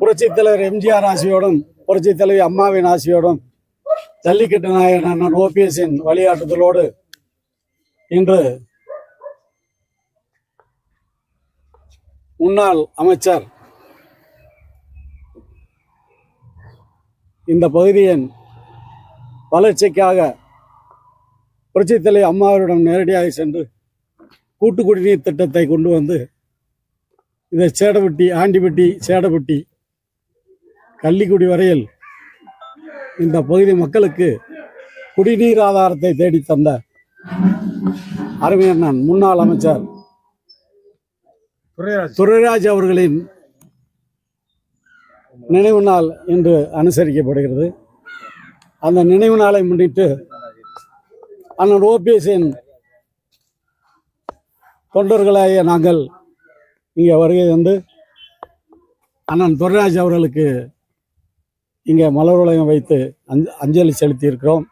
புரட்சி தலைவர் எம்ஜிஆர் ஆசியோடும் புரட்சி தலைவி அம்மாவின் ஆசியோடும் ஜல்லிக்கட்டு நாயகன் அண்ணன் வழியாட்டுதலோடு வழிகாட்டுதலோடு இன்று முன்னாள் அமைச்சர் இந்த பகுதியின் வளர்ச்சிக்காக புரட்சித்தலை அம்மாவிடம் நேரடியாக சென்று கூட்டு குடிநீர் திட்டத்தை கொண்டு வந்து இந்த சேடப்பட்டி ஆண்டிப்பட்டி சேடப்பட்டி கள்ளிக்குடி வரையில் இந்த பகுதி மக்களுக்கு குடிநீர் ஆதாரத்தை தேடி தந்த அருமையண்ணன் முன்னாள் அமைச்சர் துரைராஜ். அவர்களின் நினைவு நாள் இன்று அனுசரிக்கப்படுகிறது. அந்த நினைவு நாளை முன்னிட்டு அண்ணன் ஓபிஎஸ்ஸின் தொண்டர்களாகிய நாங்கள் இங்கே வருகை வந்து அண்ணன் துரைராஜ் அவர்களுக்கு இங்கே மலர் வளையம் வைத்து அஞ்ச அஞ்சலி செலுத்தியிருக்கிறோம்.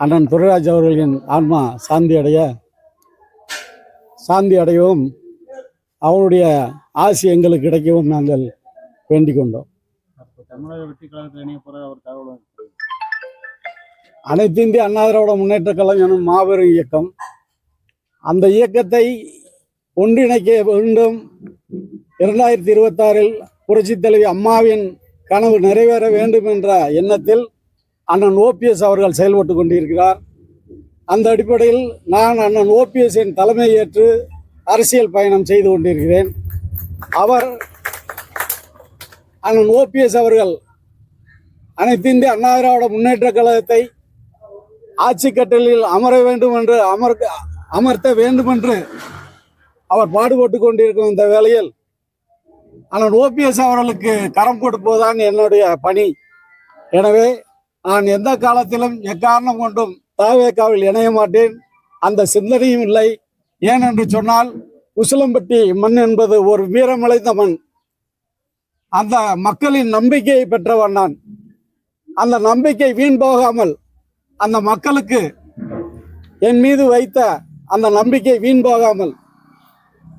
அண்ணன் துரைராஜ் அவர்களின் ஆன்மா சாந்தி அடைய சாந்தி அடையவும் அவருடைய ஆசி எங்களுக்கு கிடைக்கவும் நாங்கள் வேண்டிக் கொண்டோம். அனைத்து இந்திய அண்ணா திராவிட முன்னேற்ற கழகம் எனும் மாபெரும் இயக்கம். அந்த இயக்கத்தை ஒன்றிணைக்க வேண்டும். இரண்டாயிரத்தி இருபத்தாறில் புரட்சி தலைவி அம்மாவின் கனவு நிறைவேற வேண்டும் என்ற எண்ணத்தில் அண்ணன் ஓபிஎஸ் அவர்கள் செயல்பட்டு கொண்டிருக்கிறார். அந்த அடிப்படையில் நான் அண்ணன் ஓபிஎஸ்ஸின் தலைமை ஏற்று அரசியல் பயணம் செய்து கொண்டிருக்கிறேன். அவர் அண்ணன் ஓபிஎஸ் அவர்கள் அனைத்து இந்திய அண்ணா திராவிட முன்னேற்ற கழகத்தை ஆட்சி கட்டலில் அமர வேண்டும் என்று அமர்க்க அமர்த்த வேண்டும் என்று அவர் பாடுபட்டு கொண்டிருக்கும் இந்த வேளையில் ஆனால் ஓபிஎஸ் அவர்களுக்கு கரம் கொடுப்பதுதான் என்னுடைய பணி. எனவே நான் எந்த காலத்திலும் எக்காரணம் கொண்டும் தாவேக்காவில் இணைய மாட்டேன். அந்த சிந்தனையும் இல்லை. ஏனென்று சொன்னால் உசிலம்பட்டி மண் என்பது ஒரு வீரமலைந்த மண். அந்த மக்களின் நம்பிக்கையை பெற்றவன் நான். அந்த நம்பிக்கை வீண் போகாமல் அந்த மக்களுக்கு என் மீது வைத்த அந்த நம்பிக்கை வீண் போகாமல்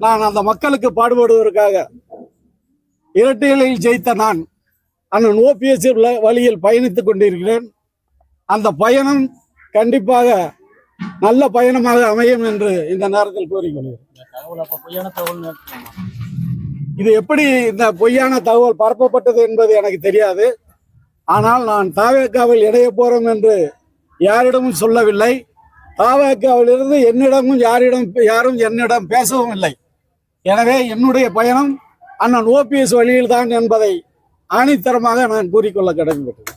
நான் அந்த மக்களுக்கு பாடுபடுவதற்காக இரட்டைகளில் ஜெயித்த நான் அண்ணன் ஓபிஎஸ் வழியில் பயணித்துக் கொண்டிருக்கிறேன். அந்த பயணம் கண்டிப்பாக நல்ல பயணமாக அமையும் என்று இந்த நேரத்தில் கூறிக்கொள்கிறேன்? இது எப்படி இந்த பொய்யான தகவல் பரப்பப்பட்டது என்பது எனக்கு தெரியாது. ஆனால் நான் தாவேக்காவில் இணைய போறோம் என்று யாரிடமும் சொல்லவில்லை. தாவேக்காவிலிருந்து என்னிடமும் யாரிடம் யாரும் என்னிடம் பேசவும் இல்லை. எனவே என்னுடைய பயணம் அண்ணன் ஓபிஎஸ் வழியில்தான் என்பதை ஆணித்தரமாக நான் கூறிக்கொள்ள கடமைப்பட்டேன்.